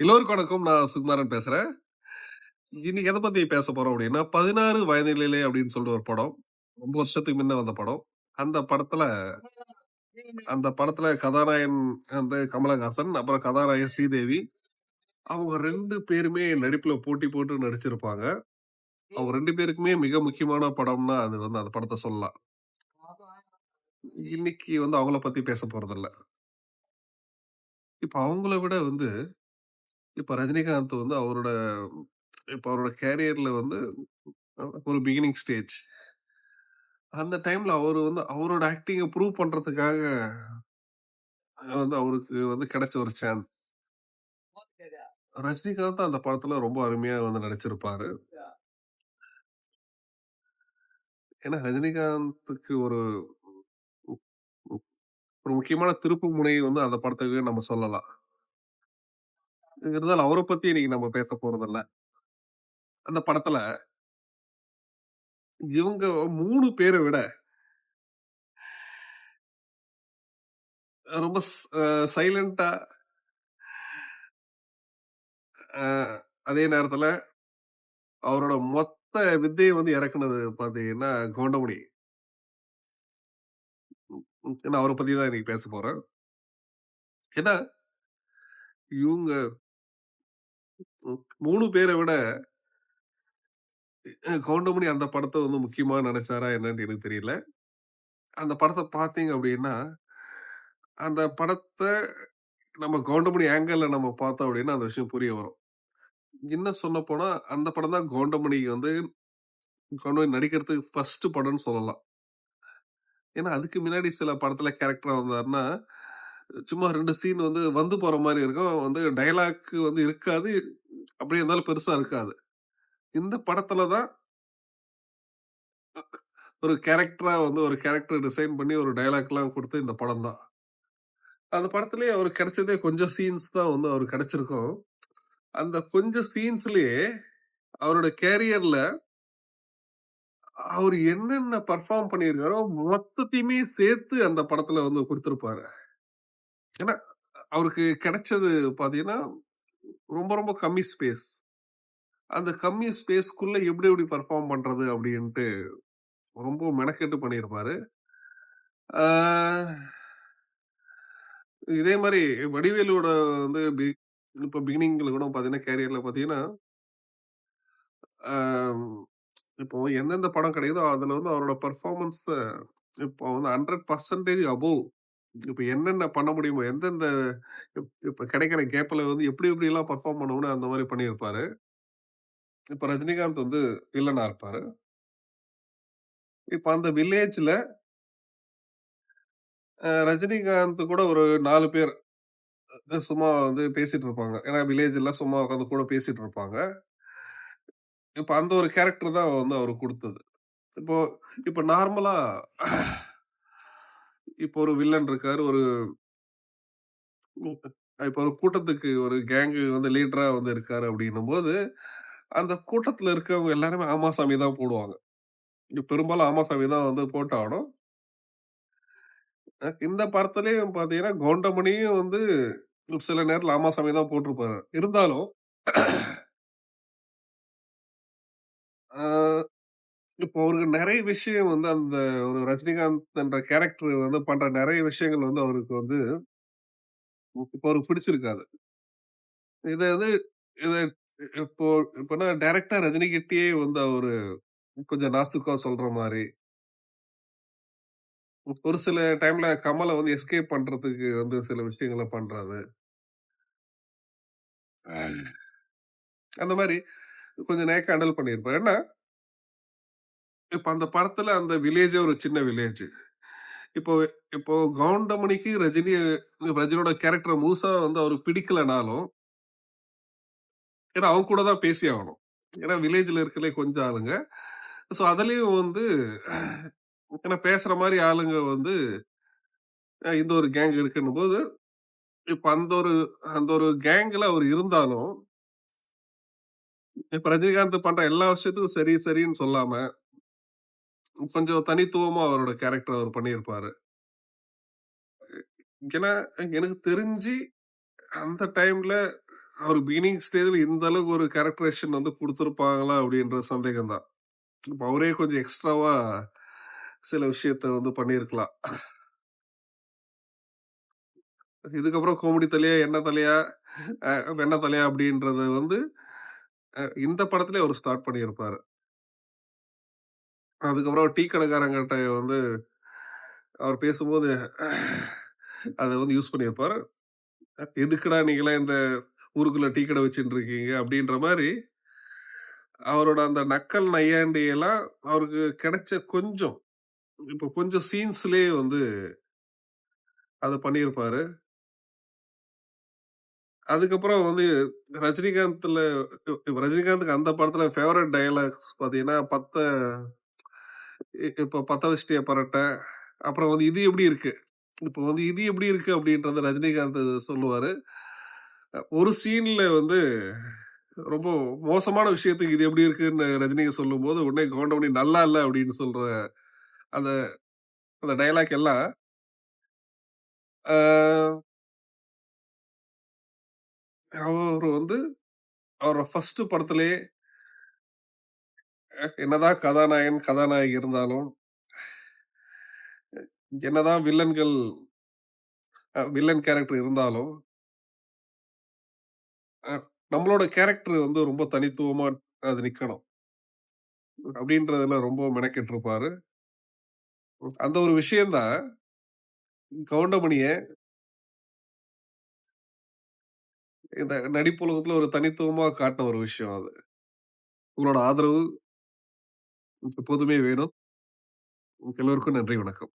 எல்லோருக்கும் வணக்கம். நான் சுகுமாரன் பேசுறேன். இன்னைக்கு எதை பத்தி பேச போறோம் அப்படின்னா பதினாறு வயதிலே அப்படின்னு சொல்லிட்டு ஒரு படம். ரொம்ப வருஷத்துக்கு முன்ன வந்த படம். அந்த படத்துல அந்த படத்துல கதாநாயகன் வந்து கமலஹாசன், அப்புறம் கதாநாயகன் ஸ்ரீதேவி. அவங்க ரெண்டு பேருமே நடிப்புல போட்டி போட்டு நடிச்சிருப்பாங்க. அவங்க ரெண்டு பேருக்குமே மிக முக்கியமான படம்னா, அது வந்து அந்த படத்தை சொல்லலாம். இன்னைக்கு வந்து அவங்கள பத்தி பேச போறதில்ல. இப்ப அவங்கள விட வந்து, இப்ப ரஜினிகாந்த் வந்து அவரோட இப்ப அவரோட கேரியர்ல வந்து ஒரு பிகினிங் ஸ்டேஜ். அந்த டைம்ல அவரு வந்து அவரோட ஆக்டிங்க ப்ரூவ் பண்றதுக்காக வந்து அவருக்கு வந்து கிடைச்ச ஒரு சான்ஸ். ரஜினிகாந்த் அந்த படத்துல ரொம்ப அருமையா வந்து நடிச்சிருப்பாரு. ஏன்னா ரஜினிகாந்துக்கு ஒரு ஒரு முக்கியமான திருப்பு முனை வந்து அந்த படத்துக்கு நம்ம சொல்லலாம். இருந்தாலும் அவரை பத்தி இன்னைக்கு நம்ம பேச போறதில்ல. அந்த படத்துல இவங்க 3 பேர விட ரொம்ப ஸ் அ சைலன்ட்டா அ அதே நேரத்துல அவரோட மொத்த வித்தைய வந்து இறக்குனது பாத்தீங்கன்னா, கவுண்டமணி. ம். நான் அவர பத்தி தான் இன்னைக்கு பேச போறேன். ஏன்னா இவங்க ம் 3 பேர விட கவுண்டமணி அந்த படத்த வந்து முக்கியமா நெனச்சாரா என்னன்னு எனக்கு தெரியல. அந்த படத்த பார்த்தீங்க அப்டின்னா, அந்த படத்த நம்ம கவுண்டமணி ஆங்கிள்ல நம்ம பார்த்தோம் அப்டின்னா, அந்த விஷயம் புரிய வரும். இன்னும் சொல்லப்போனா, அந்த படம் தான் கவுண்டமணி வந்து கவுண்டமணி நடிக்கிறதுக்கு ஃபர்ஸ்ட்டு படம்னு சொல்லலாம். ஏன்னா, அதுக்கு முன்னாடி சில படத்துல கேரக்டரா வந்தாருன்னா, சும்மா ரெண்டு சீன் வந்து வந்து போற மாதிரி இருக்கும். வந்து டைலாக் வந்து இருக்காது. அப்படியே இருந்தாலும் பெருசா இருக்காது. இந்த படத்துல தான் ஒரு கேரக்டரா வந்து ஒரு கேரக்டர் டிசைன் பண்ணி ஒரு டைலாக்லாம் கொடுத்து இந்த படம் தான். அந்த படத்துலயே அவருக்கு கிடைச்சதே கொஞ்சம் சீன்ஸ் தான் வந்து அவர் கிடைச்சிருக்கும். அந்த கொஞ்சம் சீன்ஸ்லயே அவரோட கேரியர்ல அவர் என்னென்ன பெர்ஃபார்ம் பண்ணியிருக்காரோ, மொத்தத்தையுமே சேர்த்து அந்த படத்துல வந்து கொடுத்துருப்பாரு ஏன்னா, அவருக்கு கிடைச்சது பார்த்தீங்கன்னா, ரொம்ப ரொம்ப கம்மி ஸ்பேஸ். அந்த கம்மி ஸ்பேஸ்க்குள்ள எப்படி எப்படி பர்ஃபார்ம் பண்றது அப்படின்ட்டு ரொம்ப மெனக்கெட்டு பண்ணியிருப்பாரு. இதே மாதிரி வடிவேலோட வந்து பி இப்போ பிகினிங்ல கூட பார்த்தீங்கன்னா, கேரியர்ல பார்த்தீங்கன்னா இப்போ எந்தெந்த படம் கிடைக்குதோ, அதில் வந்து அவரோட பர்ஃபார்மன்ஸை இப்போ வந்து 100% அபோவ் இப்ப என்னென்ன பண்ண முடியுமோ, எந்தெந்த இப் இப்ப கிடைக்கிற கேப்ல வந்து எப்படி எப்படிலாம் பெர்ஃபார்ம் பண்ணணும்னு அந்த மாரி பண்ணியிருப்பாரு. இப்ப ரஜினிகாந்த் வந்து வில்லனா இருப்பாரு. இப்ப அந்த வில்லேஜ்ல அ ரஜினிகாந்த் கூட ஒரு 4 பேர் அ சும்மா வந்து பேசிட்டு இருப்பாங்க. ஏன்னா வில்லேஜ்ல சும்மா உட்காந்து கூட பேசிட்டு இருப்பாங்க. இப்ப அந்த ஒரு கேரக்டர் தான் வந்து அவருக்கு குடுத்தது. இப்போ இப்ப நார்மலா இப்போ ஒரு வில்லன் இருக்காரு. ஒரு இப்ப ஒரு கூட்டத்துக்கு ஒரு கேங் வந்து லீடரா வந்து இருக்காரு அப்டின்னும்போது, அந்த கூட்டத்துல இருக்கவங்க எல்லாருமே ஆமா சாமி தான் போடுவாங்க. பெரும்பாலும் ஆமா சாமி தான் வந்து போட்டாகணும். அ இந்த படத்துலயும் பார்த்தீங்கன்னா, கவுண்டமணியும் வந்து சில நேரத்துல ஆமா சாமி தான் போட்டிருப்பாரு. இருந்தாலும் இப்போ அவருக்கு நிறைய விஷயம் வந்து அந்த ஒரு ரஜினிகாந்த் என்ற கேரக்டர் வந்து பண்ற நிறைய விஷயங்கள் வந்து அவருக்கு வந்து இப்போ அவருக்கு பிடிச்சிருக்காது. இத வந்து இத இப்போ இப்பன்னா டைரக்ட்டா ரஜினிகிட்டயே வந்து அவரு கொஞ்சம் நாசூக்கா சொல்ற மாரி. ஒரு சில டைம்ல கமல வந்து எஸ்கேப் பண்றதுக்கு வந்து சில விஷயங்கள பண்றாரு. அந்த மாரி கொஞ்சம் நேக்கா ஹேண்டில் பண்ணியிருப்பாரு. ஏன்னா, இப்போ அந்த படத்துல அந்த வில்லேஜே ஒரு சின்ன வில்லேஜ். இப்போ இப்போ கவுண்டமணிக்கு ரஜினி ரஜினியோட கேரக்டர் மூசா வந்து அவர் பிடிக்கலனாலும், ஏன்னா அவங்க கூட தான் பேசி ஆகணும். ஏன்னா வில்லேஜில் இருக்கலே கொஞ்சம் ஆளுங்க. ஸோ அதுலேயும் வந்து ஏன்னா பேசுகிற மாதிரி ஆளுங்க வந்து இந்த ஒரு கேங் இருக்குன்னும்போது, இப்போ அந்த ஒரு அந்த ஒரு கேங்கில் அவர் இருந்தாலும், இப்போ ரஜினிகாந்த் பண்ணுற எல்லா விஷயத்துக்கும் சரி, சரின்னு சொல்லாமல் கொஞ்சம் தனித்துவமா அவரோட கேரக்டர் அவர் பண்ணியிருப்பாரு. ஏன்னா, எனக்கு தெரிஞ்சு அந்த டைம்ல அவர் பிகினிங் ஸ்டேஜ்ல இந்த அளவுக்கு ஒரு கேரக்டரைசேஷன் வந்து கொடுத்துருப்பாங்களா அப்படின்ற சந்தேகம் தான். இப்போ அவரே கொஞ்சம் எக்ஸ்ட்ராவா சில விஷயத்த வந்து பண்ணியிருக்கலாம். இதுக்கப்புறம் கோமடி தலையா, என்ன தலையா, என்ன தலையா அப்படின்றத வந்து இந்த படத்துல அவர் ஸ்டார்ட் பண்ணியிருப்பாரு. அதுக்கப்புறம் டீ கடைக்காரங்கிட்ட வந்து அவர் பேசும்போது அதை வந்து யூஸ் பண்ணியிருப்பார் "எதுக்குடா நீங்களாம் இந்த ஊருக்குள்ள டீ கடை வச்சுட்டு இருக்கீங்க?" அப்படின்ற மாதிரி அவரோட அந்த நக்கல் நையாண்டியெல்லாம் அவருக்கு கிடைச்ச கொஞ்சம் இப்போ கொஞ்சம் சீன்ஸ்லேயே வந்து அதை பண்ணியிருப்பாரு. அதுக்கப்புறம் வந்து ரஜினிகாந்த்ல ரஜினிகாந்துக்கு அந்த படத்துல ஃபேவரட் டயலாக்ஸ் பார்த்தீங்கன்னா, "பத்த இப்போ பத்த வச்சுட்டியா அப்புறம் வந்து "இது எப்படி இருக்கு?" இப்போ வந்து "இது எப்படி இருக்கு?" அப்படின்றத ரஜினிகாந்த் சொல்லுவார் ஒரு சீனில் வந்து ரொம்ப மோசமான விஷயத்துக்கு "இது எப்படி இருக்குன்னு?" ரஜினி சொல்லும்போது, உடனே கவுண்டமணி "நல்லா இல்லை அப்படின்னு சொல்ற அந்த அந்த டயலாக் எல்லாம் அவர் வந்து அவரோட ஃபர்ஸ்ட் படத்திலேயே என்னதான் கதாநாயகன், கதாநாயகி இருந்தாலும் என்னதான் வில்லன்கள் வில்லன் கேரக்டர் இருந்தாலும் நம்மளோட கேரக்டர் வந்து ரொம்ப தனித்துவமா அது நிக்கணும். அப்படின்றதுல ரொம்ப மெனக்கெட்டுருப்பாரு. அந்த ஒரு விஷயம்தான் கவுண்டமணிய இந்த நடிப்புலகத்துல ஒரு தனித்துவமா காட்டின ஒரு விஷயம் அது. உங்களோட ஆதரவு எப்போதுமே வேணும். எல்லோருக்கும் நன்றி, வணக்கம்.